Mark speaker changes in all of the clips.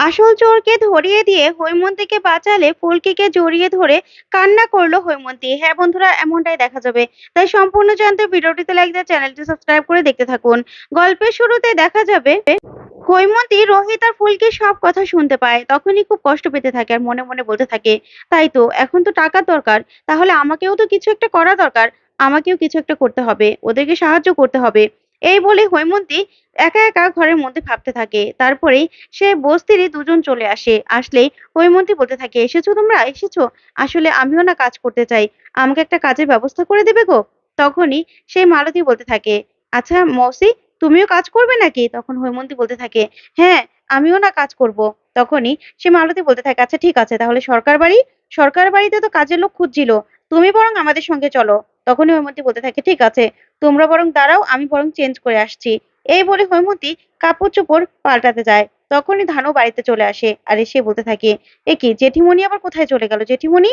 Speaker 1: আসল চোরকে ধরিয়ে দিয়ে হৈমন্তীকে বাঁচালে ফুলকিকে জড়িয়ে ধরে কান্না করল হৈমন্তী হ্যাঁ বন্ধুরা, এমনটাই দেখা যাবে। তাই সম্পূর্ণ জানতে ভিডিওটিতে লাইক দিয়ে চ্যানেলটি সাবস্ক্রাইব করে দেখতে থাকুন। গল্পের শুরুতে দেখা যাবে হৈমন্তী রোহিত আর ফুলকি সব কথা শুনতে পায়। তখনই খুব কষ্ট পেতে থাকে আর মনে মনে বলতে থাকে, তাই তো, এখন তো টাকার দরকার। তাহলে আমাকেও তো কিছু একটা করা দরকার। আমাকেও কিছু একটা করতে হবে। ওদেরকে সাহায্য করতে হবে। এই বলে হৈমন্তী একা একা ঘরের মধ্যে ভাবতে থাকে। তারপরেই সে বস্তিরই দুজন চলে আসে। আসলেই হৈমন্তী বলতে থাকে, এসেছ তোমরা? এসেছ? আসলে আমিও না কাজ করতে চাই। আমাকে একটা কাজের ব্যবস্থা করে দেবে গো? তখনই সেই মালতী বলতে থাকে আচ্ছা মৌসি, তুমিও কাজ করবে নাকি? তখন হৈমন্তী বলতে থাকে হ্যাঁ আমিও না কাজ করব। তখনই সে মালতী বলতে থাকে আচ্ছা ঠিক আছে, তাহলে সরকার বাড়ি? সরকার বাড়িতে তো কাজের লোক খুঁজছিল। তুমি বরং আমাদের সঙ্গে চলো। তখনই হৈমন্তী বলতে থাকে, ঠিক আছে তোমরা বরং দাঁড়াও, আমি বরং চেঞ্জ করে আসছি। এই বলে হৈমন্তী কাপড় চোপড় পাল্টাতে যায়। তখনই ধানু বাড়িতে চলে আসে আর এসে বলতে থাকে এ কি জেঠিমণি আবার কোথায় চলে গেল? জেঠিমণি?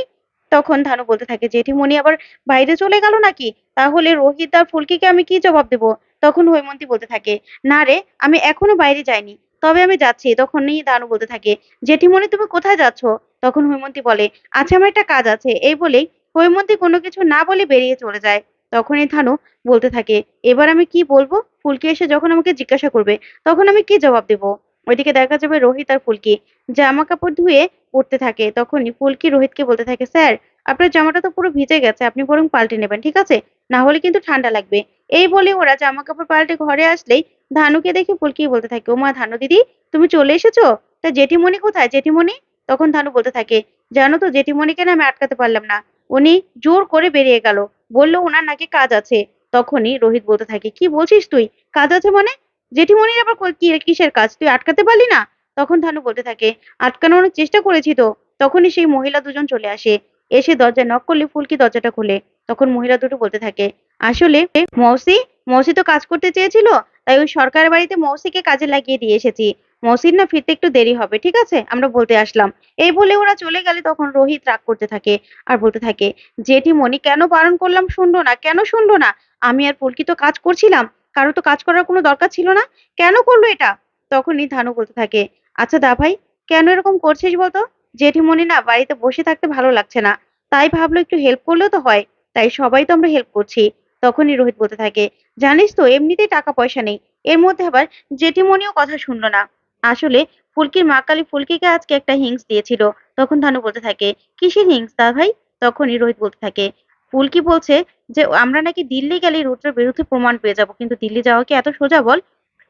Speaker 1: তখন ধানু বলতে থাকে, জেঠিমণি আবার বাইরে চলে গেল নাকি? তাহলে রোহিত আর ফুলকিকে আমি কি জবাব দেব? তখন হৈমন্তী বলতে থাকে, না রে, আমি এখনও বাইরে যাইনি। তবে আমি যাচ্ছি। তখনই দানু বলতে থাকে, জেঠিমণি, তুমি কোথায় যাচ্ছ? তখন হৈমন্তী বলে আচ্ছা আমার একটা কাজ আছে। এই বলেই হৈমন্তী কোনো কিছু না বলে বেরিয়ে চলে যায়। তখনই থানু বলতে থাকে, এবার আমি কি বলব? ফুলকি এসে যখন আমাকে জিজ্ঞাসা করবে, তখন আমি কি জবাব দেব? ওইদিকে দেখা যাবে রোহিত আর ফুলকি জামা কাপড় ধুয়ে পড়তে থাকে। তখনই ফুলকি রোহিতকে বলতে থাকে, স্যার, আপনার জামাটা তো পুরো ভিজে গেছে, আপনি বরং পাল্টে নেবেন, ঠিক আছে? না হলে কিন্তু ঠান্ডা লাগবে। এই বলে ওরা জামা কাপড় পাল্টে ঘরে আসলেই ধানুকে দেখে ফুলকি বলতে থাকে, ও মা ধানু দিদি, তুমি চলে এসেছ? তা জেঠিমণি কোথায়? জেঠিমণি? তখন ধানু বলতে থাকে, জানো তো, জেঠিমণিকে না আমি আটকাতে পারলাম না। উনি জোর করে বেরিয়ে গেল। বলল, ওনার নাকি কাজ আছে। তখনই রোহিত বলতে থাকে, কি বলছিস তুই? কাজ আছে মানে? জেঠিমণির আবার কি কিসের কাজ? তুই আটকাতে পারলি না? তখন ধানু বলতে থাকে, আটকানোর চেষ্টা করেছি তো। তখনই সেই মহিলা দুজন চলে আসে। এসে দরজা নক করলে ফুলকি দরজাটা খোলে। তখন মহিলা দুটো বলতে থাকে, আসলে মৌসি মৌসি তো কাজ করতে চেয়েছিল, তাই ওই সরকারের বাড়িতে মৌসিকে কাজে লাগিয়ে দিয়ে এসেছি। মৌসির না ফিরতে একটু দেরি হবে, ঠিক আছে? আমরা বলতে আসলাম। এই বলে ওরা চলে গেলে তখন রোহিত রাগ করতে থাকে আর বলতে থাকে, জেঠিমণি, কেন বারণ করলাম শুনলো না? কেন শুনলো না? আমি আর ফুলকি তো কাজ করছিলাম। কারও তো কাজ করার কোনো দরকার ছিল না। কেন করল এটা? তখনই ধানু বলতে থাকে আচ্ছা দা ভাই, কেন এরকম করছিস বলতো? জেঠিমণি না বাড়িতে বসে থাকতে ভালো লাগছে না। তাই ভাবলো একটু হেল্প করলেও তো হয়। তাই সবাই তো আমরা হেল্প করছি। তখনই রোহিত বলতে থাকে, জানিস তো, এমনিতেই টাকা পয়সা নেই। এর মধ্যে আবার জেঠিমণিও কথা শুনলো না। আসলে ফুলকির মা কালী ফুলকিকে আজকে একটা হিংস দিয়েছিল। তখন ধানু বলতে থাকে, কিসের হিংস দা ভাই? তখনই রোহিত বলতে থাকে, ফুলকি বলছে যে, আমরা নাকি দিল্লি গেলে রুদ্রের বিরুদ্ধে প্রমাণ পেয়ে যাব, কিন্তু দিল্লি যাওয়া কি এত সোজা বল?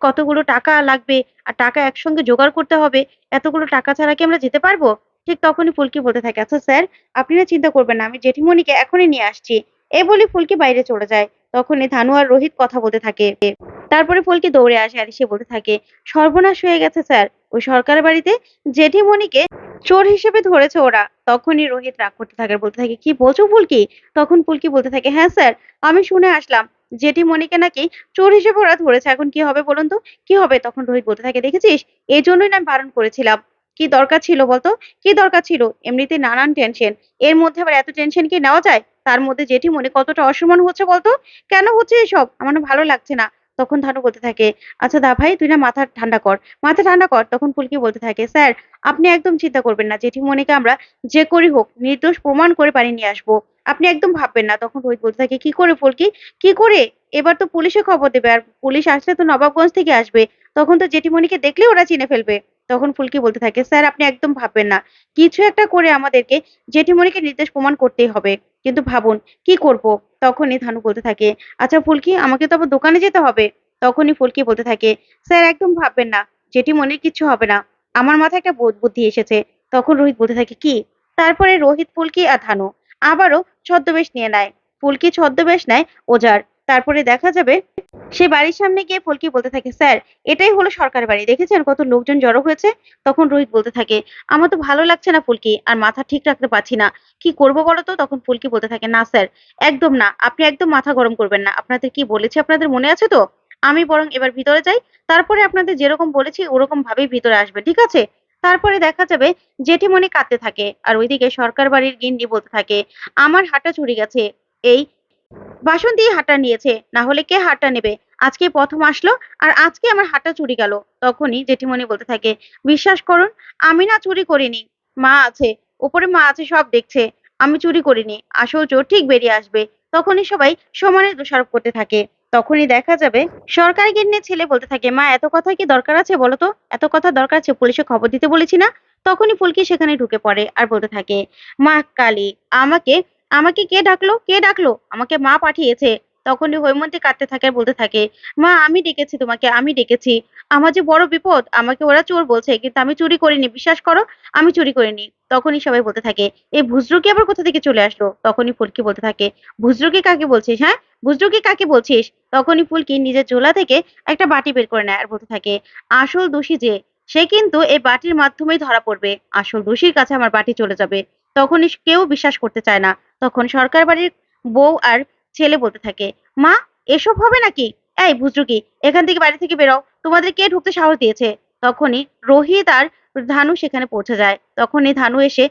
Speaker 1: কতগুলো টাকা লাগবে আর টাকা একসঙ্গে জোগাড় করতে হবে, এতগুলো টাকা ছাড়া কি আমরা যেতে পারব? ঠিক তখনই ফুলকি বলতে থাকে আচ্ছা স্যার, আপনি না চিন্তা করবেন না, আমি জেঠিমণিকে এখনই নিয়ে আসছি। এ বলে ফুলকি বাইরে চলে যায়। তখনই ধানু আর রোহিত কথা বলতে থাকে। তারপরে ফুলকি দৌড়ে আসে, আর সে বলতে থাকে, সর্বনাশ হয়ে গেছে স্যার। ওই সরকার বাড়িতে জেঠিমণিকে চোর হিসেবে ধরেছে ওরা। তখনই রোহিত রাগ করতে থাকে বলতে থাকে, কি বলছো ফুলকি? তখন ফুলকি বলতে থাকে হ্যাঁ স্যার, আমি শুনে আসলাম, জেঠিমণিকে নাকি চোর হিসেবে ওরা ধরেছে। এখন কি হবে বলুন তো? কি হবে? তখন রোহিত বলতে থাকে, দেখেছিস? এই জন্যই আমি বারণ করেছিলাম। কি দরকার ছিল বলতো? কি দরকার ছিল? এমনিতে নানান টেনশন এর মধ্যে আবার এত টেনশন কি নেওয়া যায়? তার মধ্যে জেঠিমণি কতটা অসম্মান হচ্ছে বলতো? কেন হচ্ছে এসব? আমার ভালো লাগছে না। তখন ধানু বলতে থাকে আচ্ছা দা ভাই, তুই না মাথা ঠান্ডা কর। মাথা ঠান্ডা কর, তখন ফুলকি বলতে থাকে, স্যার, আপনি একদম চিন্তা করবেন না, জেঠিমণিকে আমরা যে করি হোক, নির্দোষ প্রমাণ করে বাড়ি নিয়ে আসব। আপনি একদম ভাববেন না। তখন রোহিত বলতে থাকে, কি করে ফুলকি? কি করে? এবার তো পুলিশে খবর দেবে, আর পুলিশ আসলে তো নবাবগঞ্জ থেকে আসবে। তখন তো জেঠিমণিকে দেখলে ওরা চিনে ফেলবে। তখন ফুলকি বলতে থাকে, স্যার, আপনি একদম ভাববেন না। কিছু একটা করে আমাদেরকে জেঠিমণিকে নির্দেশ প্রমাণ করতেই হবে। কিন্তু ভাবুন, কি করব? তখনই ধানু বলতে থাকে আচ্ছা ফুলকি, আমাকে তো আবার দোকানে যেতে হবে। তখনই ফুলকি বলতে থাকে, স্যার, একদম ভাববেন না যেটি মনের কিছু হবে না, আমার মাথায় একটা বোধ বুদ্ধি এসেছে। তখন রোহিত বলতে থাকে, কি? তারপরে রোহিত, ফুলকি আর ধানু আবারও ছদ্মবেশ নিয়ে নেয়। ফুলকি ছদ্মবেশ নেয় ওজার তারপরে দেখা যাবে সে বাড়ির সামনে গিয়ে ফুলকি বলতে থাকে, স্যার, এটাই হলো সরকার বাড়ি। দেখেছেন কত লোকজন জড়ো হয়েছে? তখন রোহিত বলতে থাকে, আমার তো ভালো লাগছে না ফুলকি, আর মাথা ঠিক রাখতে পারছি না। কি করব বলো তো? তখন ফুলকি বলতে থাকে, না, স্যার, একদম না। আপনি একদম মাথা গরম করবেন না। আপনাদের কি বলেছি আপনাদের মনে আছে তো? আমি বরং এবার ভিতরে যাই। তারপরে আপনাদের যেরকম বলেছি, ওরকম ভাবেই ভিতরে আসবে, ঠিক আছে? তারপরে দেখা যাবে জেঠিমণি কাঁদতে থাকে, আর ওইদিকে সরকার বাড়ির গিন্নি বলতে থাকে, আমার হাঁটা চুরি গেছে। এই বাসন্তী হাঁটা নিয়েছে, না হলে কে হাঁটা নেবে? আজকে প্রথম আসলো আর আজকে আমার হাতটা চুরি গেল। তখনই জেঠিমণি বলতে থাকে, বিশ্বাস করুন, আমি না চুরি করিনি। মা আছে উপরে মা আছে সব দেখছে। আমি চুরি করিনি, আসল চোর ঠিক বেরিয়ে আসবে। তখনই সবাই সমানে দোষারোপ করতে থাকে। তখনই দেখা যাবে, সরকারি গিন্নির ছেলে বলতে থাকে, মা, এত কথা কি দরকার আছে বলো তো? এত কথা দরকার আছে, পুলিশে খবর দিতে বলেছি না? তখনই ফুলকি সেখানে ঢুকে পড়ে আর বলতে থাকে, মা কালী, আমাকে আমাকে কে ডাকলো? কে ডাকলো? আমাকে মা পাঠিয়েছে। তখনই হৈমন্তী কাঁদতে থাকে, বলতে থাকে, মা, আমি ডেকেছি তোমাকে, আমি ডেকেছি। আমার যে বড় বিপদ, আমাকে ওরা চোর বলছে, কিন্তু আমি চুরি করিনি, বিশ্বাস করো, আমি চুরি করিনি। তখনই সবাই বলতে থাকে এই ভুজরুকি আবার কোথা থেকে চলে আসলো? তখনই ফুলকি বলতে থাকে, ভুজরুকি কাকে বলছিস হ্যাঁ? ভুজরুকি কাকে বলছিস? তখনই ফুলকি নিজের ঝোলা থেকে একটা বাটি বের করে নেয় আর বলতে থাকে, আসল দোষী যে, সে কিন্তু এই বাটির মাধ্যমেই ধরা পড়বে। আসল দোষীর কাছে আমার বাটি চলে যাবে। তখনই কেউ বিশ্বাস করতে চায় না। তখন সরকার বাড়ির বউ আর ছেলে বলতে থাকে, মা, এসব হবে নাকি? এই ভুজরুকি এখান থেকে বাড়ি থেকে বেরো। তোমাদের কে ঢুকতে সাহস দিয়েছে? তখনই রোহিত আর ধানু সেখানে পৌঁছে যায়। তখনই ধানু এসে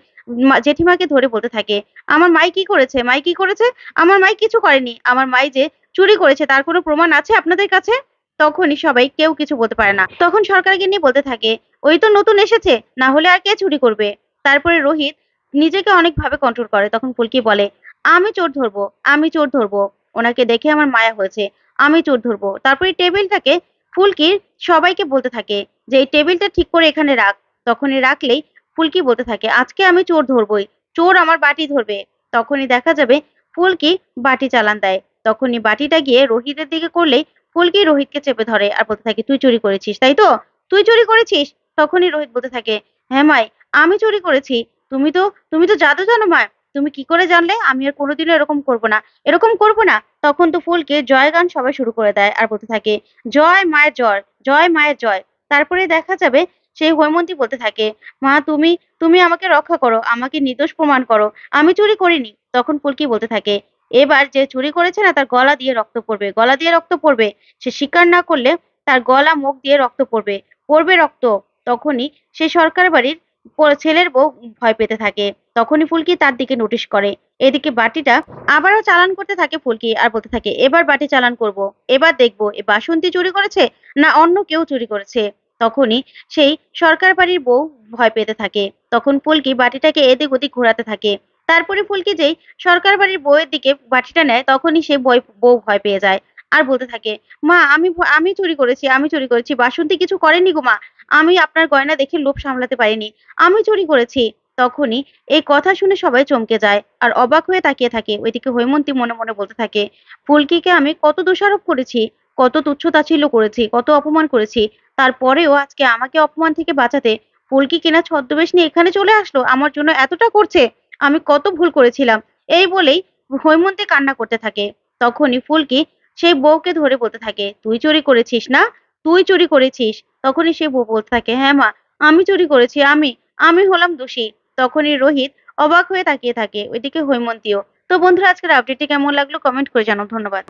Speaker 1: জেঠিমাকে ধরে বলতে থাকে, আমার মাই কি করেছে? মাই কি করেছে? আমার মাই কিছু করেনি। আমার মাই যে চুরি করেছে, তার কোনো প্রমাণ আছে আপনাদের কাছে? তখনই সবাই কেউ কিছু বলতে পারে না। তখন সরকারকে নিয়ে বলতে থাকে, ওই তো নতুন এসেছে, না হলে আর কে চুরি করবে? তারপরে রোহিত নিজেকে অনেকভাবে কন্ট্রোল করে। তখন ফুলকি বলে, আমি চোর ধরবো, আমি চোর ধরবো। ওনাকে দেখে আমার মায়া হয়েছে, আমি চোর ধরবো। তারপরে টেবিলটাকে ফুলকির সবাইকে বলতে থাকে যে, এই টেবিলটা ঠিক করে এখানে রাখ। তখনই রাখলেই ফুলকি বলতে থাকে, আজকে আমি চোর ধরবই, চোর আমার বাটি ধরবে। তখনই দেখা যাবে ফুলকি বাটি চালান দেয়। তখনই বাটিটা গিয়ে রোহিতের দিকে করলেই ফুলকি রোহিতকে চেপে ধরে আর বলতে থাকে, তুই চুরি করেছিস, তাই তো? তুই চুরি করেছিস? তখনই রোহিত বলতে থাকে হ্যাঁ মাই, আমি চুরি করেছি। তুমি তো তুমি তো জাদু জানো মায় তুমি কি করে জানলে? আমি আর কোনোদিনও এরকম করব না। এরকম করব না, তখন তো ফুলকে জয় গান সবাই শুরু করে দেয় আর বলতে থাকে, জয় মায়ের জয় জয় মায়ের জয়। তারপরে দেখা যাবে সেই হৈমন্তী বলতে থাকে, মা, তুমি তুমি আমাকে রক্ষা করো, আমাকে নির্দোষ প্রমাণ করো। আমি চুরি করিনি। তখন ফুলকি বলতে থাকে, এবার যে চুরি করেছে না, তার গলা দিয়ে রক্ত পড়বে, গলা দিয়ে রক্ত পড়বে। সে স্বীকার না করলে তার গলা মুখ দিয়ে রক্ত পড়বে পড়বে রক্ত। তখনই সে সরকার বাড়ির ছেলের বউ ভয় পেতে থাকে। তখনই ফুলকি তার দিকে নোটিশ করে। এদিকে বাটিটা আবারও চালান করতে থাকে ফুলকি আর বলতে থাকে, এবার বাটি চালান করব। এবার দেখব এ বাসন্তী চুরি করেছে না অন্য কেউ চুরি করেছে। তখনই সেই সরকার বাড়ির বউ ভয় পেতে থাকে। তখন ফুলকি বাটিটাকে এদিক ওদিক ঘোরাতে থাকে। তারপরে ফুলকি যেই সরকার বাড়ির বউয়ের দিকে বাটিটা নেয়, তখনই সে বই বউ ভয় পেয়ে যায়। আর বলতে থাকে, মা, আমি আমি চুরি করেছি, আমি চুরি করেছি। বাসন্তী কিছু করেনি গো মা। আমি আপনার গয়না দেখে লোভ সামলাতে পারিনি। আমি চুরি করেছি। তখনই এই কথা শুনে সবাই চমকে যায় আর অবাক হয়ে তাকিয়ে থাকে। ওইদিকে হৈমন্তী মনে মনে বলতে থাকে, ফুলকিকে আমি কত দোষারোপ করেছি, কত তুচ্ছ তাচ্ছিল্য করেছি, কত অপমান করেছি। তারপরেও আজকে আমাকে অপমান থেকে বাঁচাতে ফুলকি কিনা ছদ্মবেশ নিয়ে এখানে চলে আসলো? আমার জন্য এতটা করছে? আমি কত ভুল করেছিলাম? এই বলেই হৈমন্তী কান্না করতে থাকে। তখনই ফুলকি সেই বউকে ধরে বলতে থাকে, তুই চুরি করেছিস না? তুই চুরি করেছিস? তখনই সে বলতে থাকে হ্যাঁ মা, আমি চুরি করেছি, আমি আমি হলাম দোষী। তখনই রোহিত অবাক হয়ে তাকিয়ে থাকে, ওইদিকে হৈমন্তীও। তো বন্ধুরা, আজকের আপডেটটি কেমন লাগল? কমেন্ট করে জানাও। ধন্যবাদ।